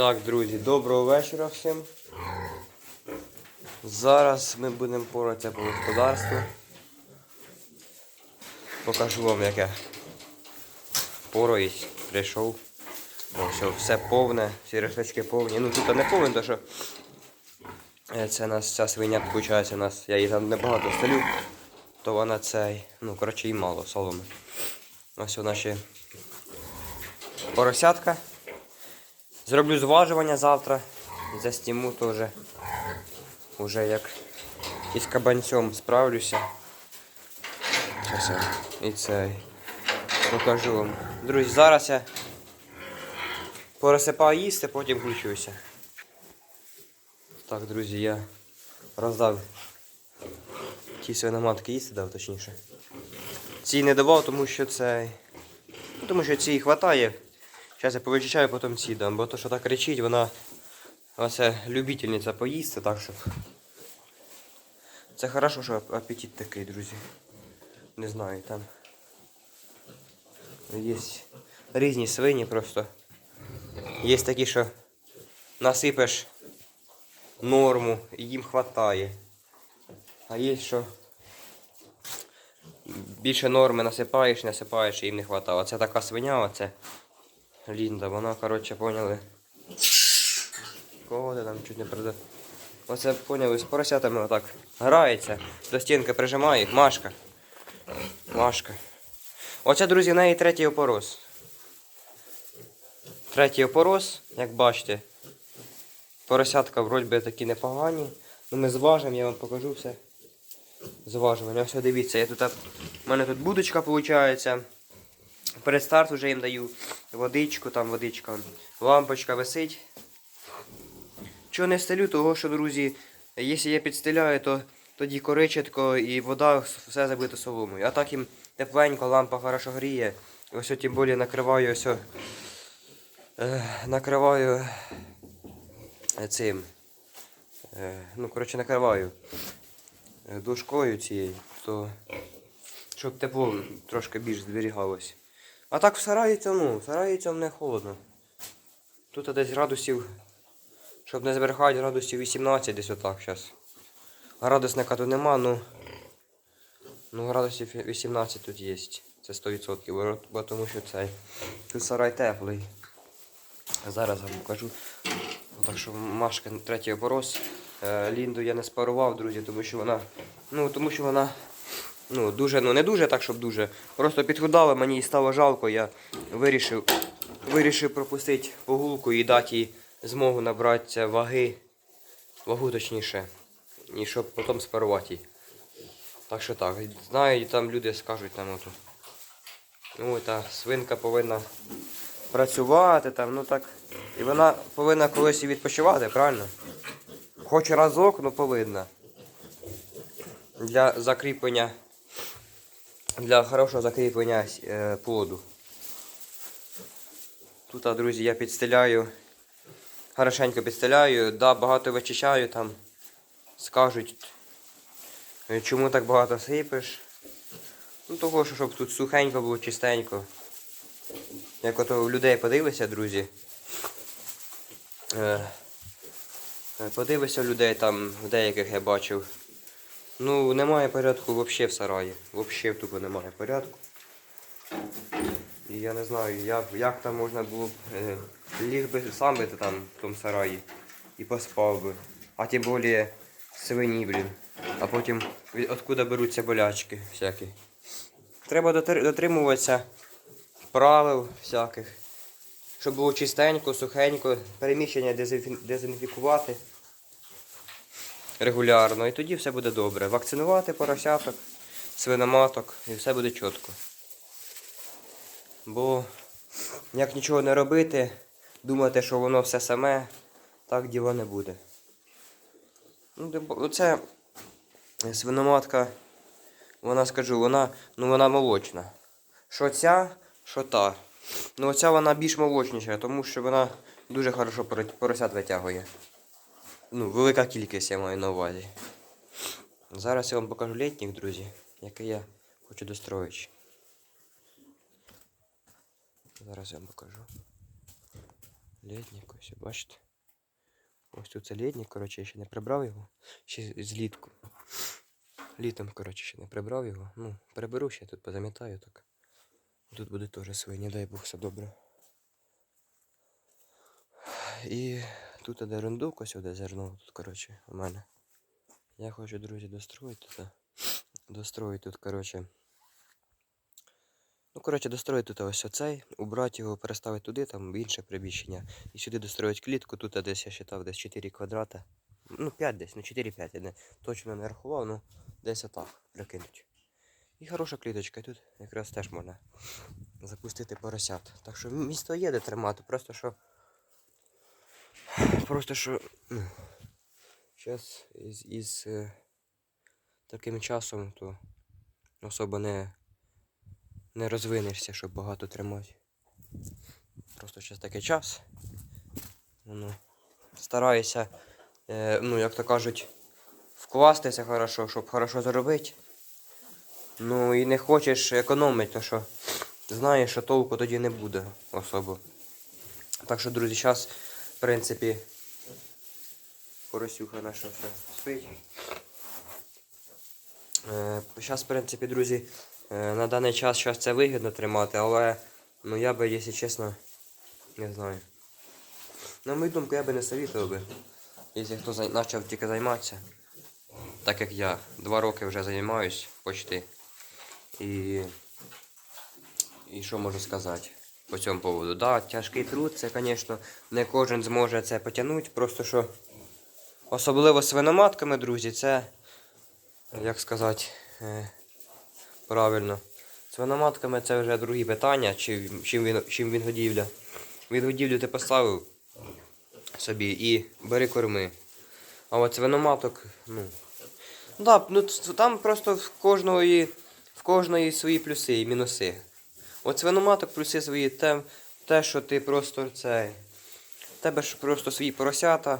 Так, друзі, доброго вечора всім. Зараз ми будемо поратися по господарству. Покажу вам, яке пороюсь, прийшов. Все, все повне, всі решточки повні. Ну тут не повне, тому що е, це у нас ця свиня, у нас, я її там небагато стелю, то вона цей, ну, коротше, їй мало соломи. Ось вона ще поросятка. Зроблю зважування завтра. Засніму теж. Уже як із кабанцем справлюся. І цей покажу вам. Друзі, зараз я порозсипаю їсти, потім включуся. Так, друзі, я роздав ті свиноматки їсти дав, точніше. Ці не давав, тому що це. Тому що ці хватає. Зараз я повичищаю, потім ці дам, бо то, що так кричить, вона оце любительниця поїсти, так щоб. Це хорошо, що апетит такий, друзі. Не знаю, там. Є різні свині просто. Є такі, що насипеш норму і їм хватає. А є, що більше норми насипаєш, насипаєш і їм не хватає. Оце така свиня, оце Лінда, вона, коротше, поняли. Кого ти там чуть не продав? Оце поняли, з поросятами отак грається, до стінки прижимає їх. Машка. Машка. Оце, друзі, в неї третій опорос. Третій опорос, як бачите. Поросятка вроді би такі непогані. Ну ми зважимо, я вам покажу все. Зважування. Ось дивіться, я тут. У мене тут будочка виходить. Перед старт вже їм даю водичку, там водичка, лампочка висить. Чого не стелю, того що, друзі, якщо я підстеляю, то тоді коричетко і вода все забито соломою. А так їм тепленько, лампа хорошо гріє. Ось тим більше накриваю ось. Е, накриваю е, цим. Е, ну, коротше, накриваю е, цією, то щоб тепло трошки більш зберігалось. А так в сараї це, ну, в сараї це не холодно. Тут десь градусів, щоб не зберігати, градусів 18 десь отак зараз. Градусника тут нема, ну, ну градусів 18 тут є. Це 100%, бо, бо тому що цей. Тут сарай теплий. Зараз вам покажу. Так що Машка третій оборос. Е, Лінду я не спарував, друзі, тому що вона. Ну, тому що вона ну, дуже, ну не дуже так, щоб дуже. Просто підхудала, мені їй стало жалко, я вирішив, вирішив пропустити погулку і дати їй змогу набратися ваги, вагу точніше, і щоб потім спарувати її. Так що так, знаю, і там люди скажуть нам оту. Ну, та свинка повинна працювати там, ну так. І вона повинна колись і відпочивати, правильно? Хоч разок, ну повинна. Для закріплення для хорошого закріплення е, плоду. Тут, друзі, я підстеляю, хорошенько підстеляю, да, багато вичищаю там. Скажуть, е, чому так багато сипеш. Ну, того, що щоб тут сухенько було, чистенько. Як ото у людей подивися, друзі. Е, подивися людей там, деяких я бачив. Ну, немає порядку взагалі в сараї. Взагалі тупо немає порядку. І я не знаю, як, як там можна було б е, ліг би сам би там в тому сараї і поспав би. А тим більше свині, блін. А потім від- откуда беруться болячки всякі. Треба дотримуватися правил всяких. Щоб було чистенько, сухенько, переміщення дезінфікувати регулярно, і тоді все буде добре. Вакцинувати поросяток, свиноматок і все буде чітко. Бо як нічого не робити, думати, що воно все саме, так діло не буде. Ну, Оце свиноматка, вона скажу, вона, ну, вона молочна. Що ця, що та. Ну оця вона більш молочніша, тому що вона дуже хорошо поросят витягує. Ну, велика кількість я маю на увазі. Зараз я вам покажу літніх, друзі, який я хочу достроїти. Зараз я вам покажу. Літник, ось, бачите? Ось тут це літник, коротше, я ще не прибрав його. Ще злітку. Літом, коротше, ще не прибрав його. Ну, приберу ще тут позамітаю так. Тут буде теж свині, дай Бог все добре. І тут де рундук, ось де зерно, тут, коротше, у мене. Я хочу, друзі, достроїти тут. Достроїти тут, коротше. Ну, коротше, достроїти тут ось оцей, убрати його, переставити туди, там інше приміщення. І сюди достроїть клітку, тут десь я вважав, десь 4 квадрата. Ну, 5 десь, ну 4-5, я не, точно не рахував, ну десь отак прикинуть. І хороша кліточка, і тут якраз теж можна запустити поросят. Так що місто є де тримати, просто що. Просто що. Ну, зараз із, із е, таким часом то особо не, не розвинешся, щоб багато тримати. Просто зараз такий час. Ну, стараюся, е, ну, як то кажуть, вкластися хорошо, щоб хорошо заробити. Ну і не хочеш економити, то що знаєш, що толку тоді не буде особо. Так що, друзі, зараз, в принципі, поросюха наша все спить. Зараз, в принципі, друзі, е, на даний час щас це вигідно тримати, але ну я би, якщо чесно, не знаю. На мою думку, я би не совітував би, якщо хто почав тільки займатися. Так як я два роки вже займаюсь почти. І, і що можу сказати по цьому поводу? Да, тяжкий труд, це, звісно, не кожен зможе це потягнути, просто що особливо свиноматками, друзі, це, як сказати, е, правильно. Свиноматками це вже другі питання, чи, чим, він, чим він годівля. Від годівлю ти поставив собі і бери корми. А от свиноматок, ну. Да, ну там просто в кожної, в кожної свої плюси і мінуси. От свиноматок плюси свої, те, те що ти просто це. в Тебе ж просто свої поросята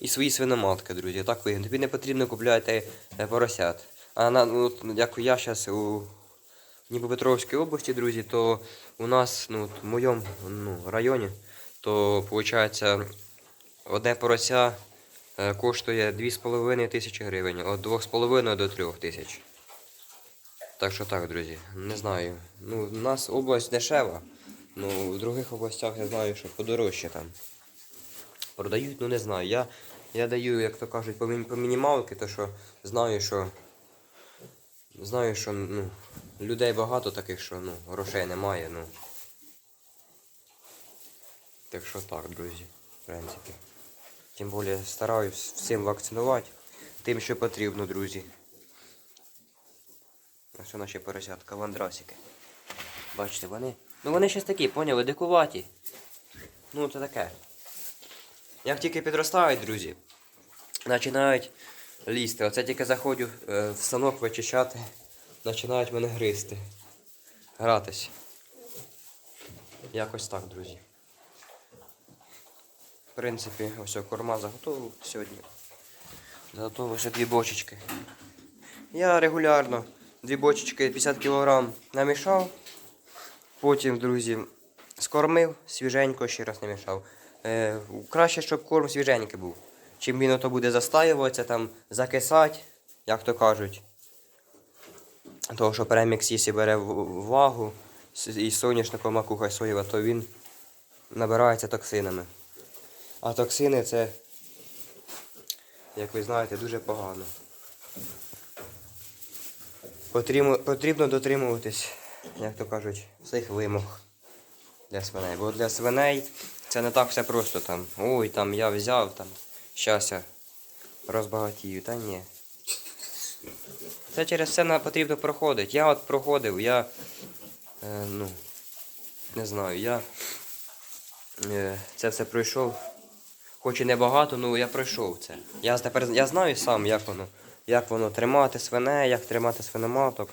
і свої свиноматки, друзі. Так вигідно. Тобі не потрібно купляти е, поросят. А на, ну, як я зараз у Дніпропетровській області, друзі, то у нас, ну, в моєму ну, районі, то виходить одне порося е, коштує 2,5 тисячі гривень. Від 2,5 до 3 тисяч. Так що так, друзі, не знаю. Ну, у нас область дешева. Ну, в других областях я знаю, що подорожче там. Продають, ну не знаю. Я, я даю, як то кажуть, по, мі- по мінімалки, то що знаю, що. Знаю, що ну, людей багато таких, що ну, грошей немає, ну. Так що так, друзі, в принципі. Тим більше стараюсь всім вакцинувати тим, що потрібно, друзі. Ось наші поросятка, ландрасики. Бачите, вони. Ну вони щось такі, поняли, дикуваті. Ну це таке. Як тільки підростають, друзі, починають лізти. Оце тільки заходжу е, в станок вичищати, починають мене гризти. Гратись. Якось так, друзі. В принципі, ось корма заготовив сьогодні. Заготовив ще дві бочечки. Я регулярно дві бочечки 50 кг намішав. Потім, друзі, скормив, свіженько ще раз намішав. Е, краще, щоб корм свіженький був. Чим він ото буде застаюватися, там, закисати, як то кажуть. Того, що премікс, якщо бере вагу із соняшником макуха соєва, то він набирається токсинами. А токсини це, як ви знаєте, дуже погано. Потрібно, дотримуватись, як то кажуть, всіх вимог для свиней. Бо для свиней це не так все просто там. Ой, там я взяв, там, щас розбагатію. Та ні. Це через це потрібно проходити. Я от проходив, я. Е, ну, не знаю, я е, це все пройшов. Хоч і небагато, ну я пройшов це. Я тепер я знаю сам, як воно. Як воно тримати свиней, як тримати свиноматок.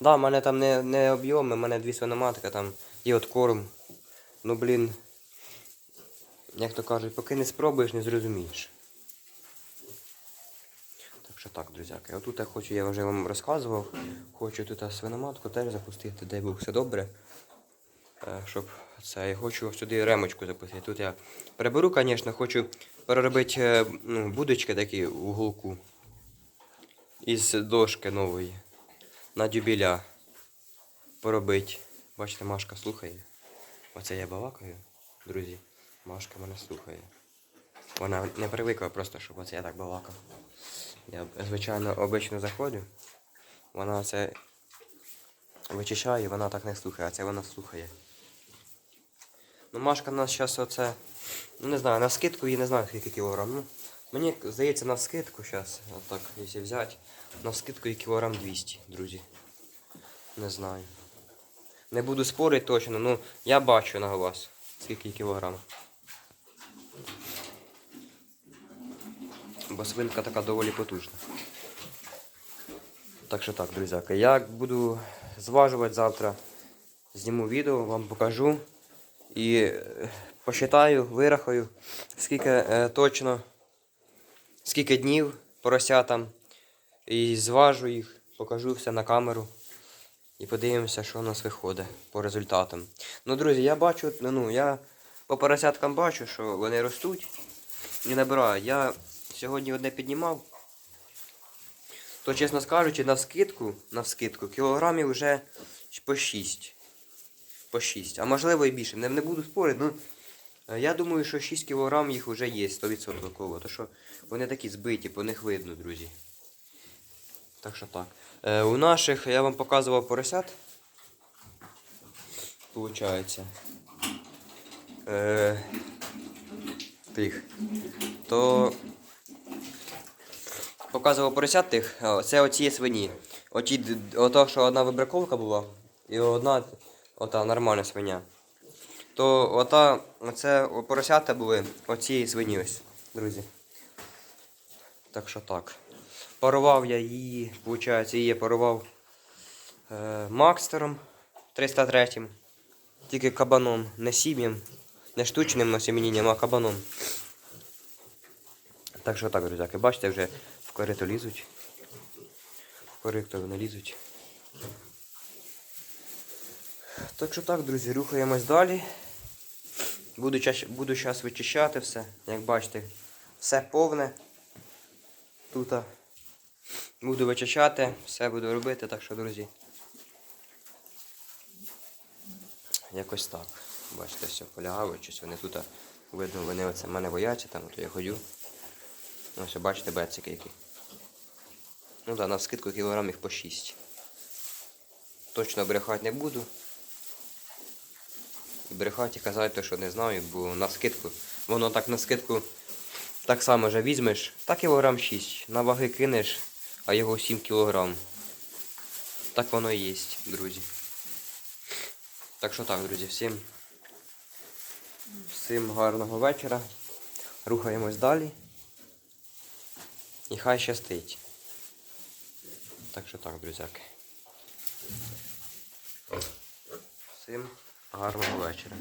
Да, в мене там не, не об'єми, в мене дві свиноматки там і от корм. Ну блін. Як то кажуть, поки не спробуєш, не зрозумієш. Так що так, друзяки. Отут я хочу, я вже вам розказував. Хочу тут свиноматку теж запустити, дай Бог все добре. Е, Щоб Це я хочу сюди ремочку запустити. Тут я приберу, звісно, хочу переробити е, ну, будочки такі в уголку. Із дошки нової. На дюбіля. Поробити. Бачите, Машка слухає. Оце я балакаю, друзі. Машка мене слухає. Вона не привикла просто, щоб оце я так балакав. Я, звичайно, обично заходжу. Вона це вичищає, вона так не слухає, а це вона слухає. Ну, Машка нас зараз оце, ну не знаю, на скидку я не знаю скільки кілограм. Ну, мені здається на скидку зараз, отак, якщо взяти, на скидку і кілограм 200, друзі. Не знаю. Не буду спорити точно, ну я бачу на вас, скільки кілограм. Бо свинка така доволі потужна. Так що так, друзяки, я буду зважувати завтра. Зніму відео, вам покажу. І е, посчитаю, вирахую, скільки е, точно, скільки днів поросятам. І зважу їх, покажу все на камеру. І подивимося, що у нас виходить по результатам. Ну, друзі, я бачу, ну, я по поросяткам бачу, що вони ростуть і набирають. Я сьогодні одне піднімав. То, чесно скажучи, на скидку, на скидку, кілограмів вже по 6. По 6. А можливо і більше. Не, не буду спорити, ну. Е, Я думаю, що 6 кілограм їх вже є 100% коло. То що вони такі збиті, по них видно, друзі. Так що так. Е, у наших я вам показував поросят. Получається. Е, тих. То показував поросят тих. Це оці свині. Оті, ото, що одна вибраковка була, і одна ота нормальна свиня. То ота, оце поросята були оці свині ось, друзі. Так що так. Парував я її, виходить, її парував е, Макстером 303. Тільки кабаном, не сім'ям, не штучним осімінням, а кабаном. Так що так, друзяки, бачите, вже в корито лізуть. В корито вони лізуть. Так що так, друзі, рухаємось далі. Буду, зараз вичищати все. Як бачите, все повне. Тут. Буду вичищати, все буду робити, так що, друзі. Якось так. Бачите, все полягало, щось вони тут видно, вони оце мене бояться, там то я ходю. Ось бачите, бецики які. Ну так, на скидку кілограм їх по 6. Точно брехати не буду. І брехати казати, що не знаю, бо на скидку. Воно так на скидку так само вже візьмеш, та кілограм 6. На ваги кинеш, а його 7 кілограм. Так воно і є, друзі. Так що так, друзі, всім. Всім гарного вечора. Рухаємось далі. І хай щастить. Так що так, друзяки. Всім гарного вечора.